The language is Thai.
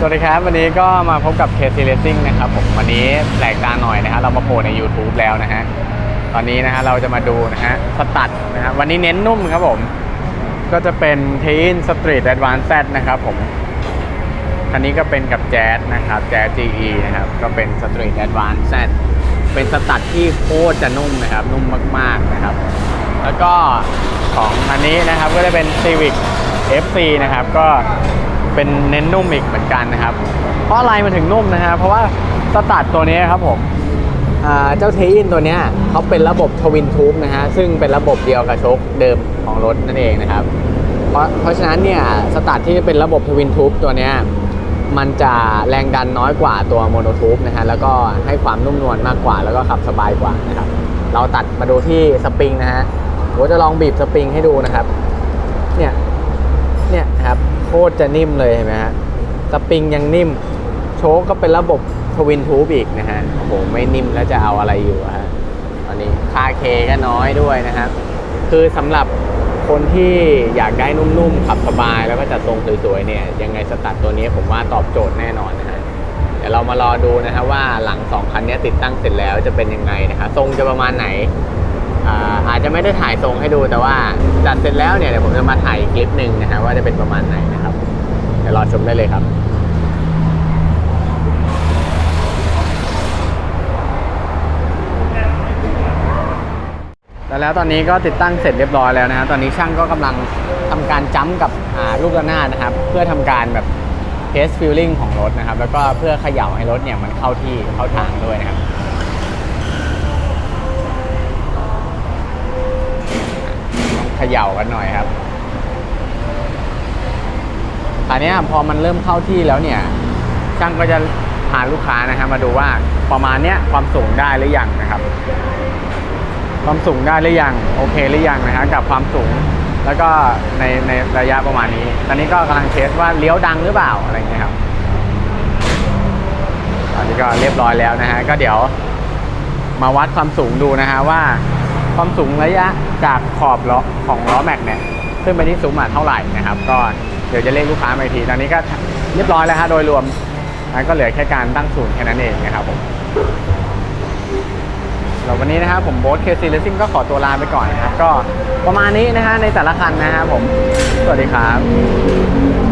สวัสดีครับ วันนี้ก็มาพบกับ KC Racing นะครับผมวันนี้แปลกตาหน่อยนะฮะเรามาโผล่ใน YouTube แล้วนะฮะตอนนี้นะฮะเราจะมาดูนะฮะสตัดนะฮะวันนี้เน้นนุ่มครับผม ก็จะเป็น t e i n Street Advance Z นะครับผมคันนี้ก็เป็นกับแจ๊สนะครับแจ๊ส GE นะครับก็เป็น Street Advance Z เป็นสตัดที่โคตรจะนุ่มนะครับ นุ่มมากๆนะครับ แล้วก็ของอันนี้นะครับก็จะเป็น Civic FC นะครับก็ เป็นเน้นนุ่มอีกเหมือนกันนะครับ เพราะอะไรมันถึงนุ่มนะฮะเพราะว่าสตัดตัวนี้ครับผมเจ้าเทอินตัวนี้เขาเป็นระบบทวินทูบนะฮะซึ่งเป็นระบบเดียวกับโชคเดิมของรถนั่นเองนะครับ เพราะเพราะฉะนั้นเนี่ยสตัดที่เป็นระบบทวินทูบตัวนี้มันจะแรงดันน้อยกว่าตัวโมโนทูบนะฮะแล้วก็ให้ความนุ่มนวลมากกว่า แล้วก็ขับสบายกว่านะครับเราตัดมาดูที่สปริงนะฮะผมจะลองบีบสปริงให้ดูนะครับเนี่ยเนี่ยครับ โคตรจะนิ่มเลยเห็นไหมฮะสปริงยังนิ่ม โชคก็เป็นระบบทวินทูบอีกนะฮะโอ้โหไม่นิ่มแล้วจะเอาอะไรอยู่ฮะตอนนี้ค่าเคก็น้อยด้วยนะครับ คือสำหรับคนที่อยากได้นุ่มๆขับสบายแล้วก็จัดทรงสวยๆเนี่ยยังไงสตัดตัวนี้ผมว่าตอบโจทย์แน่นอนนะฮะเดี๋ยวเรามารอดูนะครับว่าหลัง2คันนี้ติดตั้งเสร็จแล้วจะเป็นยังไงนะครับทรงจะประมาณไหน อาอาจจะไม่ได้ถ่ายทรงให้ดูแต่ว่าจัดเสร็จแล้วเนี่ยเดี๋ยวผมจะมาถ่ายคลิปหนึ่งนะฮะว่าจะเป็นประมาณไหนนะครับเดี๋ยวรอชมได้เลยครับแล้วแล้วตอนนี้ก็ติดตั้งเสร็จเรียบร้อยแล้วนะฮะตอนนี้ช่างก็กำลังทำการจ้ำกับลูกระนาดนะครับ เพื่อทำการแบบเทสฟิลลิ่งของรถนะครับ แล้วก็เพื่อเขย่าให้รถเนี่ยมันเข้าที่เข้าทางด้วยนะครับ ต้องเข ย่ากันหน่อยครับคราวนี้พอมันเริ่มเข้าที่แล้วเนี่ยช่างก็จะพาลูกค้านะฮะมาดูว่าประมาณเนี้ยความสูงได้หรือยังนะครับ ความสูงได้หรือยังโอเคหรือยังนะฮะกับความสูง แล้วก็ในในระยะประมาณนี้ ตอนนี้ก็กำลังเทสว่าเลี้ยวดังหรือเปล่าอะไรเงี้ยครับตอนนี้ก็เรียบร้อยแล้วนะฮะก็เดี๋ยวมาวัดความสูงดูนะฮะว่า ความสูงระยะจากขอบล้อของล้อแม็กเนี่ยขึ้นไปที่ซุ้มอะเท่าไหร่นะครับก็เดี๋ยวจะเรียกลูกค้ามาอีกทีตอนนี้ก็เรียบร้อยแล้วฮะโดยรวมนั้นก็เหลือแค่การตั้งศูนย์แค่นั้นเองนะครับผมสำหรับวันนี้นะครับผมโบ๊ทเคซีเลซิ่งก็ขอตัวลาไปก่อนนะครับ ก็ประมาณนี้นะฮะในแต่ละคันนะฮะผม สวัสดีครับ